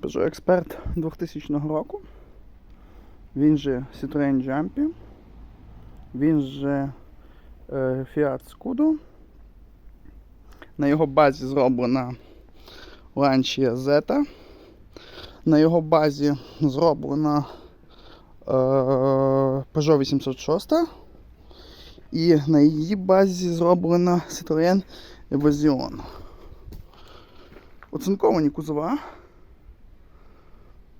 Peugeot Expert 2000 року. Він же Citroën Jumpy. Він же е, Fiat Scudo. На його базі зроблена Lancia Zeta. На його базі зроблена е, Peugeot 806. І на її базі зроблена Citroën Evasion. Оцинковані кузова.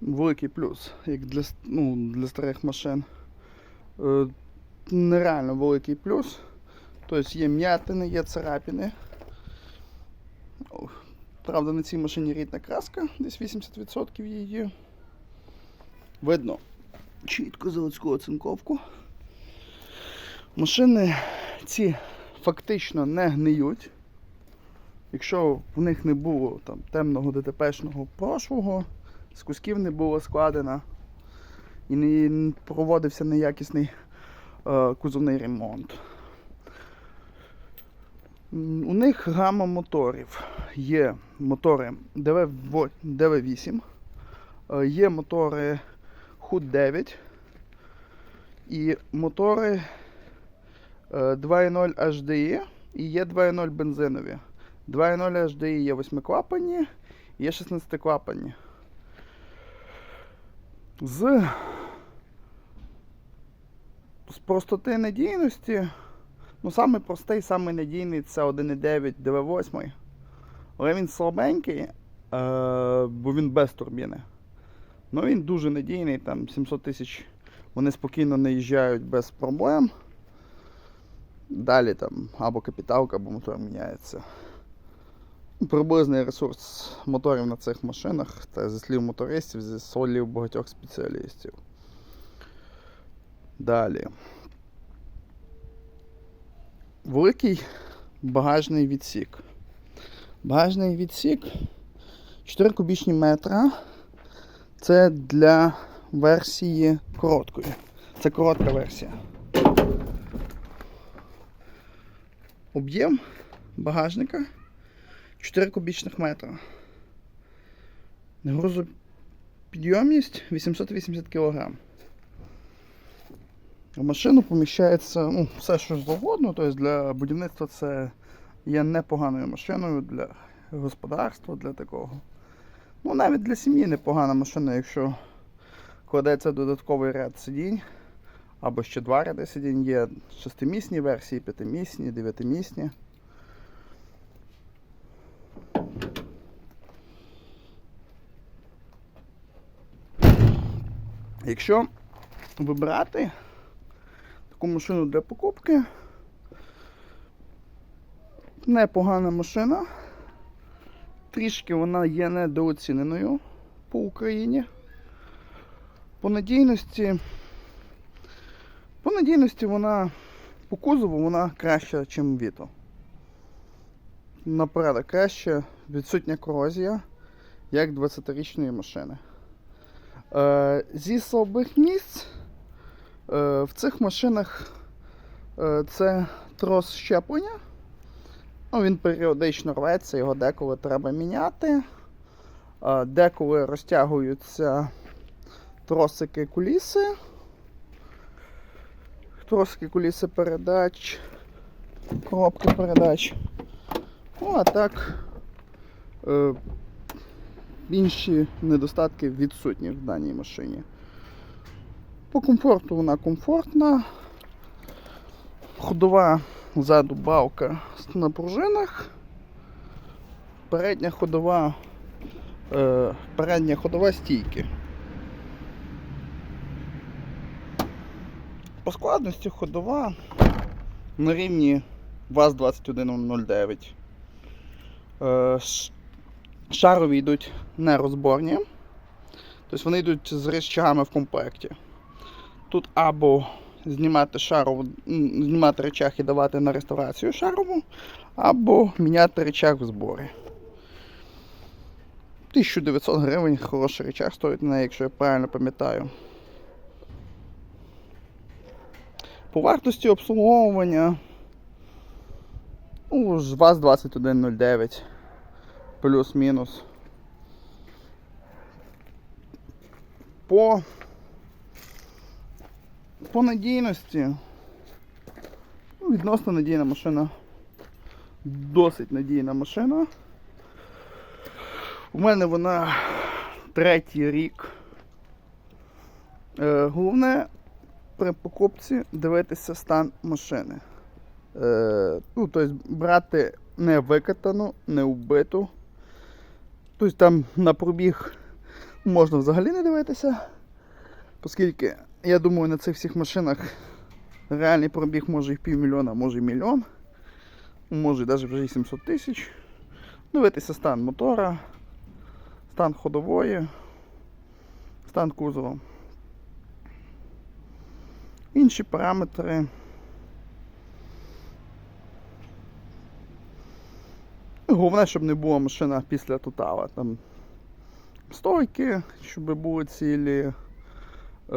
Великий плюс, як для, ну, для старих машин. Е, нереально великий плюс. Тобто є м'ятини, є царапини. Правда, на цій машині рідна краска, десь 80% її. Видно чітко заводську оцинковку. Машини ці фактично не гниють. Якщо в них не було там, темного ДТПшного прошлого, з кусків не було складено і не проводився неякісний е, кузовний ремонт. У них гама моторів. Є мотори DV8, DV8 е, є мотори HUD9 і мотори е, 2.0 HDI і є 2.0 бензинові. 2.0 HDI є 8-клапанні, є 16-клапанні. З, з простоти надійності, ну самий простий, самий надійний це 1.9 DV8. Але він слабенький, е, бо він без турбіни. Ну він дуже надійний, там 700 тисяч вони спокійно наїжджають без проблем. Далі там або капіталка, або мотор міняється. Приблизний ресурс моторів на цих машинах та зі слів мотористів, зі слів багатьох спеціалістів. Далі. Великий багажний відсік. Багажний відсік 4 кубічні метра. Це для версії короткої. Це коротка версія. Об'єм багажника 4 кубічних метра. Грузопідйомність 880 кг. В машину поміщається ну, все, що завгодно. Тобто для будівництва це є непоганою машиною для господарства, для такого. Ну, навіть для сім'ї непогана машина, якщо кладеться додатковий ряд сидінь. Або ще два ряди сидінь. Є шестимісні версії, п'ятимісні, дев'ятимісні. Якщо вибирати таку машину для покупки, непогана машина. Трішки вона є недооціненою по Україні. По надійності, по надійності вона по кузову вона краща, ніж Vito. Наперед краще, відсутня корозія, як 20-річної машини. Е, зі слабих місць е, в цих машинах е, це трос щеплення. Ну, він періодично рветься, його деколи треба міняти. Деколи розтягуються тросики куліси. Тросики куліси передач, коробки передач. Ну, а так інші недостатки відсутні в даній машині. По комфорту вона комфортна. Ходова ззаду балка на пружинах. Передня ходова, е, передня ходова стійки. По складності ходова на рівні ВАЗ-2109. Е, шарові йдуть нерозборні. Тобто вони йдуть з речагами в комплекті. Тут або знімати шарову, знімати речах і давати на реставрацію шарову, або міняти речах в зборі. 1900 гривень хороший речах стоїть на неї, якщо я правильно пам'ятаю. По вартості обслуговування ну, ж ВАЗ-2109 плюс-мінус. по, по надійності. Ну, відносно надійна машина. Досить надійна машина. У мене вона третій рік. Е, головне при покупці дивитися стан машини. Е, ну, тобто брати не викатану, не вбиту. Тобто там на пробіг можна взагалі не дивитися, оскільки я думаю, на цих всіх машинах реальний пробіг може і півмільйона, може і мільйон, може навіть вже і 700 тисяч. Дивитися стан мотора, стан ходової, стан кузова. Інші параметри. Головне, щоб не була машина після тотала. Там стойки, щоб були цілі,